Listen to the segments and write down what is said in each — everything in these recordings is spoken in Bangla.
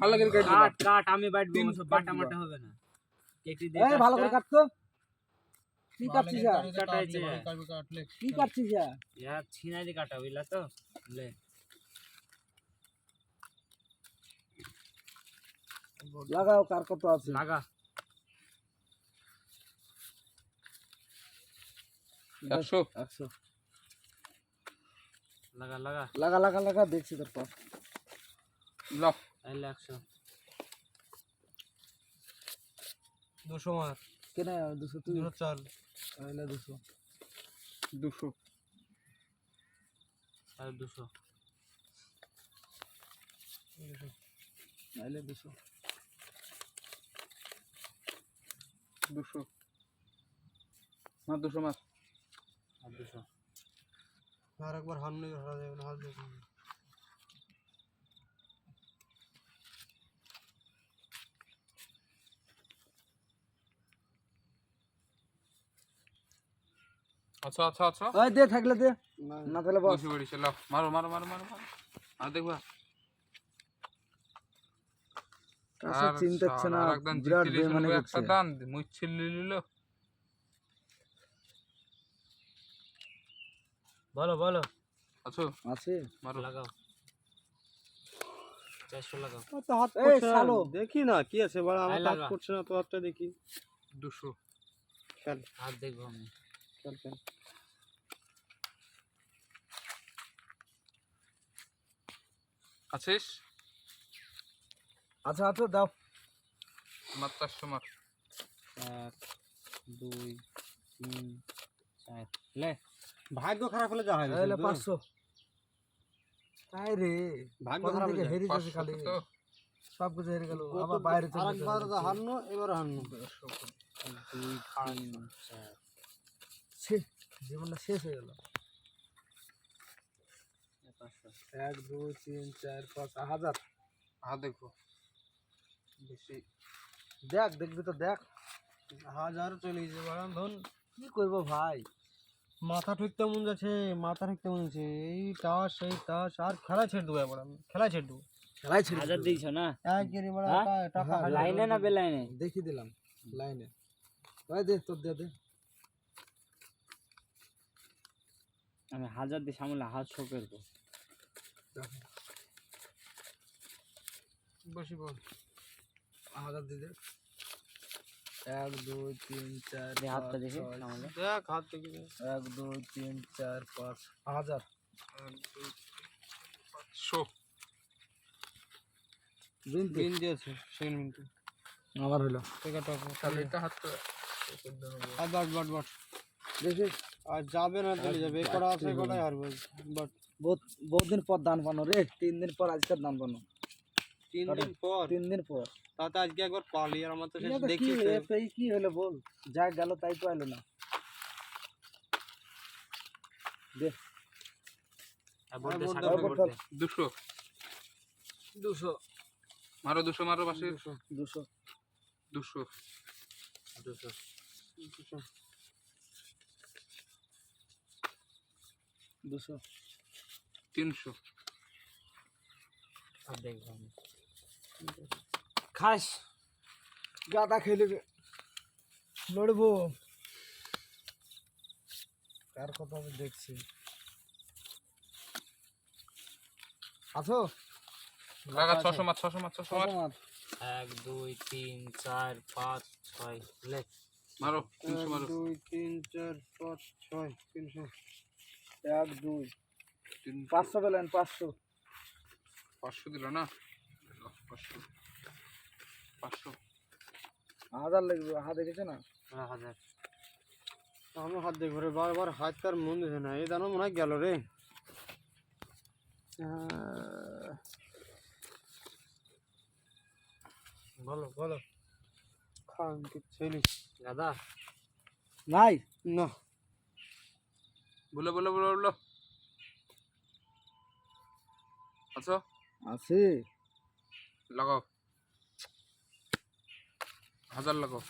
ভালো করে কেটে দিবা। কাট কাট আমি বাটবো তিন সব কাট বাটা দিবা। মাটা হবে না। কেটে দে এই ভালো করে কাটতো কি কাটছিস আর? কাটাইছে কি কাটছিস আর? ইয়া ছিনাই দিয়ে কাটা বুঝলা তো? লে। লাগাও কার কত আছে? লাগা। একশো। একশো। লাগা লাগা। লাগা লাগা লাগা দেখছি তারপর। লাও তাহলে একশো। দুশো মার। কেন দুশো তুই দুশো চাল তাহলে দুশো। দুশো। আর দুশো। তাহলে দুশো। দুশো। মার দুশো মার। আর দুশো। আর একবার হাত নিয়ে ধরা যাবে না হাত আচ্ছা আচ্ছা আচ্ছা। ওই দে থাকলে দে। না তাহলে বস। বসে পড়িস লাও। মারো মারো মারো মারো মারো। আর দেখবা। কাছে চিন্তাচ্ছে না বিরাট বেমানি করছে। একটা দান মুচ্ছিল লিল। বলো বলো। আছো? আছে। মারো। লাগাও। চারশো লাগাও। তো হাত করছে দেখি না কি আছে? বড় আমার হাত করছে না তো হাতটা দেখি। দুশো। হাত দেখব আমি। খেল আছিস? আচ্ছা আচ্ছা দাও। মার চারশো মার এক দুই তিন চার। লে ভাগ্য খারাপ হলে যা হয় পাঁচশো। তাই রে ভাগ্য খারাপ হেরে যাচ্ছে খালি। সব কিছু হেরে গেল আবার বাইরে চলে যাচ্ছে। হারনো এবার হারনো। দুই তিন চার। ছি, জীবনটা শেষ হয়ে গেল। এক দুই তিন চার পাঁচ হাজার। হ্যাঁ দেখো। বেশি। দেখ দেখবি তো দেখ। হাজার চলে গেছে বড় ধন। কি করব ভাই? মাথা ঠিকতে মন যাচ্ছে মাথা ঠিকতে মন যাচ্ছে। এই টাস এই টাস আর খেলা ছেড়ে দেবো এবার আমি। খেলা ছেড়ে দেবো। খেলাই ছিল হাজার দিয়েছ না? এক গেরি বড় হ্যাঁ? টাকা লাইনে না বেলাইনে? দেখি দিলাম লাইনে। ওই দে তোর দে দে। আমি হাজার দিয়ে সামনে হাত শো করব। বসি বল। হাজার দিয়ে দে এক দুই তিন চার দিয়ে হাতটা দেখি দেখ হাত থেকে এক দুই তিন চার পাঁচ হাজার। এক, দুই, পাঁচশো। দিন দিন দিয়েছে সেকেন্ড মিনিটে আমার হলো। টাকা টাকা তাহলে এটা হাত বাট বাট বাট। দেখি। আর যাবে না চলে যাবে। কটা আছে এই কটাই হারবে। বাট বহুত বহুত দিন পর দান পানো রে। তিন দিন পর আজকের দান পানো। তিন দিন পর? তিন দিন পর। তাতে আজকে একবার পালি আর আমার তো শেষ। দেখি এই কি হলো বল? যা গেল তাই তো এলো না। দে। দে। দুশো। দুশো। মারো দুশো মারো পাশে। দুশো। দুশো। দুশো। দুশো। তিনশো। দেখব আমি। খাস। গাদা খেলে লড়বো। কার কথা আমি দেখছি? আছো? লাগা ছশো মার ছশো মার ছশো মার এক দুই তিন চার পাঁচ ছয় লে মারো তিনশো এক মারো। দুই তিন চার পাঁচ ছয় তিনশো। এক দুই। তিন পাঁচশো পেলেন পাঁচশো। পাঁচশো দিল না? পাঁচশো। পাঁচশো। হাজার লাগবে হাত দেখেছে না? হাজার। আমি হাত দেখব রে বারবার হাত তার মন দিছে না। এই দানো মনে হয় গেল রে। বলো বলো। খান কি ছেলে দাদা। নাই? না। বলো বলো বলো বলো। আচ্ছা আছি। লাগাও। হাজার লাগাও।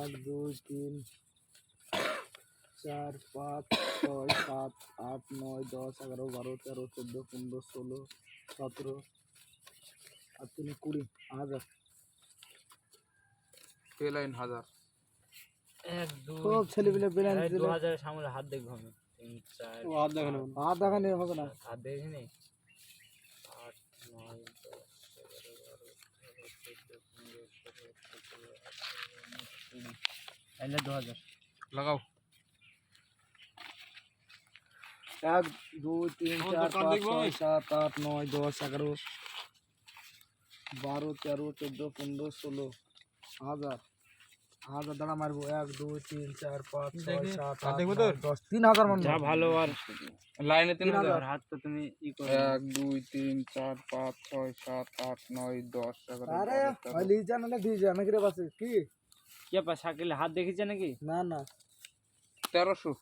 এক দুই তিন চার পাঁচ ছয় সাত আট নয় দশ এগারো বারো তেরো চোদ্দ পনেরো ষোলো সতেরো আর তিন কুড়ি হাজার। বেলাইন হাজার। এক দুই সব ছেলেপিলে দু দিলে। সামনে হাত দেখব আমি তিন চার হাত দেখে নেবেন আর দেখা নিয়ে হবে না। হাত দেখে নি আট নয় দশ দু হাজার লাগাও এক দুই তিন চার পাঁচ ছয় সাত আট নয় দশ এগারো বারো তেরো চোদ্দ পনেরো ষোলো হাজার। হাজার দাঁড়া মারবো এক দুই তিন চার পাঁচ ছয় দেখি। সাত আর আট দেখব নয়, তোর? দশ তিন হাজার মান যা ভালো আর লাইনে তিন তিন হাজার হাজার। হাত তো তুমি ই করো এক দুই তিন চার পাঁচ ছয় সাত আট নয় দশ এগারো আরে বারো, তেরো। হলি জানালে দিয়ে যা নাকি রে বাসে কি কে পা শাকিল হাত দেখেছে নাকি না না তেরোশো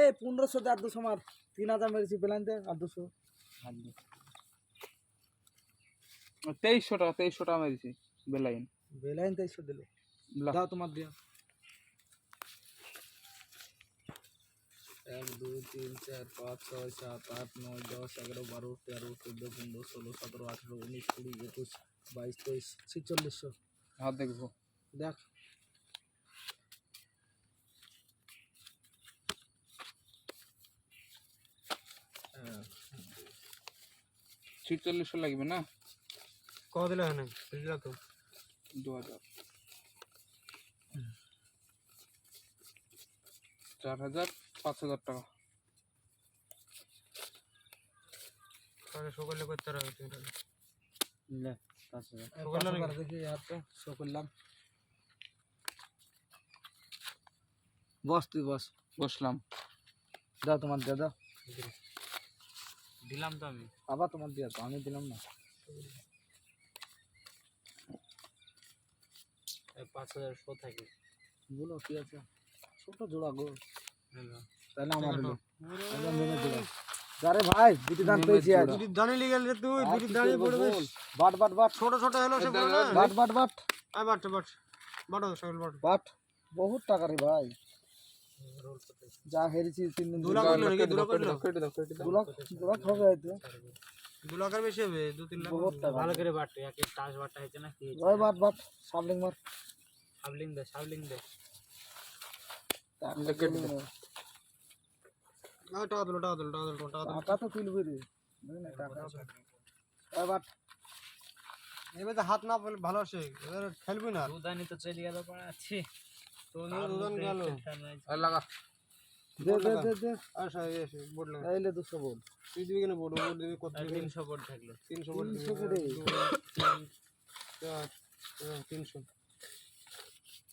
এই পনেরোশো আর দুশো মার তিন হাজার মেরেছি বেলাইনতে আর দুশো হাত দে। তেইশশো টাকা তেইশশো টাকা মেরেছি বেলাইন বেলাইন তেইশশো দিল লা। দাও তোমার দিয়া এক দুই তিন চার পাঁচ ছয় সাত আট নয় দশ এগারো বারো তেরো চোদ্দ পনেরো ষোলো সতেরো আঠেরো উনিশ কুড়ি একুশ বাইশ তেইশ ছিচল্লিশশো হাত দেখব দেখ হ্যাঁ, ছিচল্লিশশো লাগবে না কত দিলে হয় না বুঝলা তো দু হাজার চার হাজার পাঁচ হাজার টাকা। সকালে করতে হবে পাঁচ হাজার। দেখি করলাম বস তুই বস। বসলাম। দাও তোমার দিয়ে দাও। দিলাম তো আমি। আবার তোমার দিয়ে দাও আমি দিলাম না। পাঁচ হাজার শো থাকে। বলো কি আছে? ছোট জোড়া গো হলো। তাহলে আমার হলো মেনে জোড়া। আরে ভাই দুটি দান পেয়েছি আজ। দুটি দাঁড়িয়ে লিগে গেলে তুই দুটি দাঁড়িয়ে পড়বে বল? But but but. ছোট ছোট হলো সে না বাট বাট বাট। আয় বাট বাট। বাটো সকল বাট। বাট বহুত টাকা রে ভাই। যা হেরেছি তিন দিন দু লাখ হলো নাকি? দু লাখ কেটে দাও, কেটে দাও, কেটে দাও। দু লাখ দু লাখ হবে হয়তো। দু লাখের বেশি হবে দু তিন লাখ বহুত ভালো করে বাট একে টাচ বাটটা হয়েছে না? কি? ওই বাট বাট সাবলিং মার। সাবলিং দে সাবলিং দে। হাত না পেলে ভালো এবার খেলবি না। দুদানি তো চলে গেল পড়া আছে তো নিয়ে দুজন গেল আর লাগা। দে দে দে দে। আসা এসে বোর্ড লাগা এইলে দুশো বল। তুই দিবি কেন বোর্ড বোর্ড দিবি কত তিনশো বোর্ড থাকল। তিনশো বোর্ড তিনশো করে।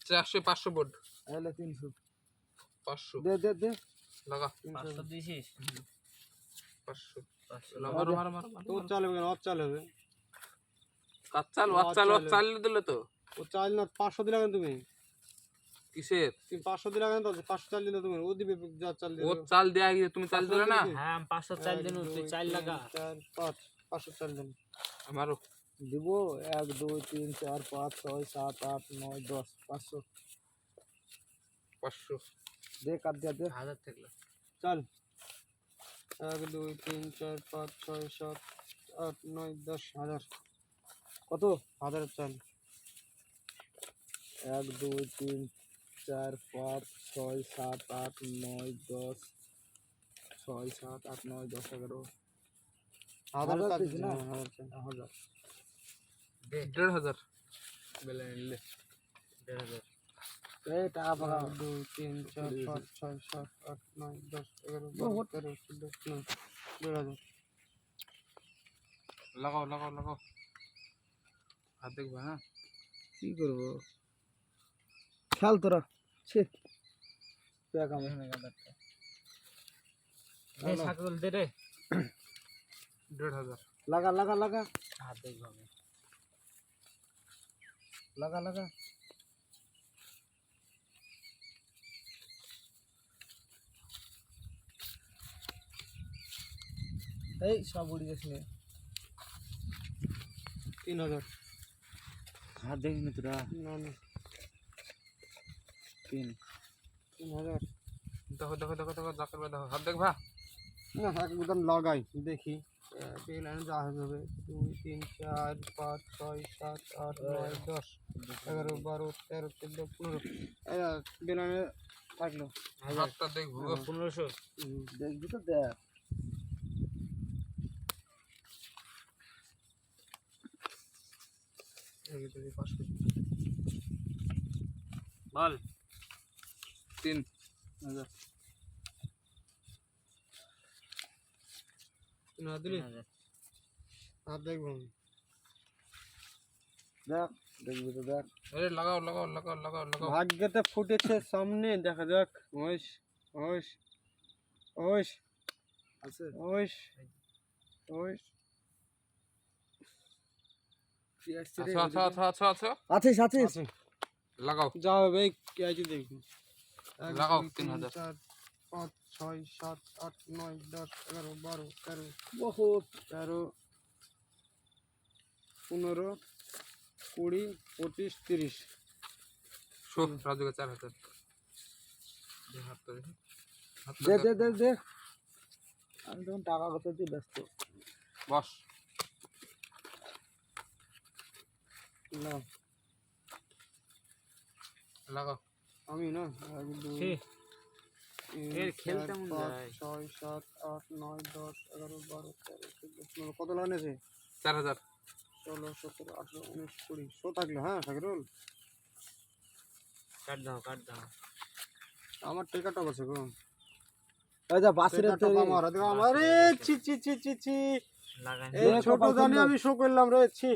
চারশো পাঁচশো বোর্ড এইলে তিনশো। পাঁচশো। দে দে দে। লাগা। পাঁচশো দিয়েছিস? পাঁচশো। পাঁচশো। মারো মারো মারো মারো। তোর চাল হবে কেন? চাল হবে। চাল? চাল চাল দিলে তো। ও চাল না পাঁচশো দিলে কেন তুমি? কিসের? তুমি পাঁচশো দিলে কেন তো? পাঁচশো চাল দিলে তুমি? ও দিবে যা চাল দিবে। ও চাল দেয়া গিয়ে তুমি চাল দিলে না? হ্যাঁ পাঁচশো চাল দিন তুই চাল লাগা। চার পাঁচ। পাঁচশো চাল দিন আমারও। দিব? এক দুই তিন চার পাঁচ ছয় সাত আট নয় দশ। পাঁচশো। পাঁচশো। দে কাট দিয়া দে। হাজার থাকল। চাল। এক দুই তিন চার পাঁচ ছয় সাত আট নয় দশ হাজার। কত? হাজারের চাল এক দুই তিন চার পাঁচ ছয় সাত আট নয় দশ ছয় সাত আট নয় দশ এগারো। হাজার না? হাজার হাজার। দে। দেড় হাজার। বেলা দেড় হাজার। এই টাকা পাকা এক দুই তিন চার পাঁচ ছয় সাত আট নয় দশ এগারো বারো। তেরো চোদ্দ পনেরো দেড় হাজার লাগাও লাগাও লাগাও। হাত দেখবে হ্যাঁ? কি করব? খেল তোরা। ছে। কামে এই সাকল দে রে। দেড় হাজার। লাগা লাগা লাগা। হাত দেখব লাগা লাগা। এই সব উড়ে গেছে তিন হাজার। হাত দেখিনি তোরা? না না। তিন। তিন হাজার। দেখো দেখো দেখো দেখো ভাই দেখো। হাত দেখবা না এক গুদাম লাগাই দেখি। লাইনে যা হবে দুই তিন চার পাঁচ ছয় সাত আট নয় দশ এগারো বারো তেরো চোদ্দ পনেরো। বেলানে থাকল। হাতটা দেখব পনেরোশো। দেখবি তো দেখ এই তো এই পাঁচশো বল। তিন। হাজার তিন হাজার দিলি? আর দেখব দেখ দেখবি তো দেখ। আরে লাগাও লাগাও লাগাও লাগাও লাগাও। ভাগ্যতে ফুটেছে সামনে দেখা যাক। ওইস ওইস ওইস। আছে। ওইস ওইস। আচ্ছা আচ্ছা আচ্ছা আচ্ছা আছিস আছিস? আছে। লাগাও। যা হবে এই কি আছে এক, লাগাও, দুই, তিন তিন, হাজার। চার পাঁচ ছয় সাত আট নয় দশ এগারো বারো তেরো। বহুত তেরো পনেরো কুড়ি পঁচিশ তিরিশ। শো রাজুকে চার হাজার। দে হাতটা দেখি হাতটা দে দে। দে দে দে। আমি তখন টাকা কত দিয়ে ব্যস্ত। বস। না। লাগাও। আমি না এক দুই এর চার, খেল যায়। ছয় সাত আট নয় দশ এগারো বারো তেরো চোদ্দ পনেরো কত লাইন চার হাজার। ষোলো সতেরো আঠেরো উনিশ কুড়ি শো থাকল হ্যাঁ সাকিরুল? কাট দাও কাট দাও। আমার টেকাটা আছে গো। বাসের আমার দেখো আমার। ছি ছি ছি ছি ছি। লাগাই। এই ছোট জানি আমি শো করলাম রে ছি।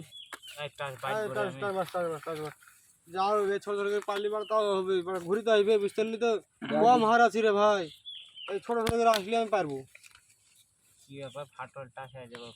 যাও রে ছোট ছোট করে পারলি বার তাও হবে এবার ঘুরিতে হইবে বুঝতে পারলি তো? কম হার আছি রে ভাই। এই ছোট ছোট করে আসলে আমি পারব। কি ব্যাপার হয়ে যাবে।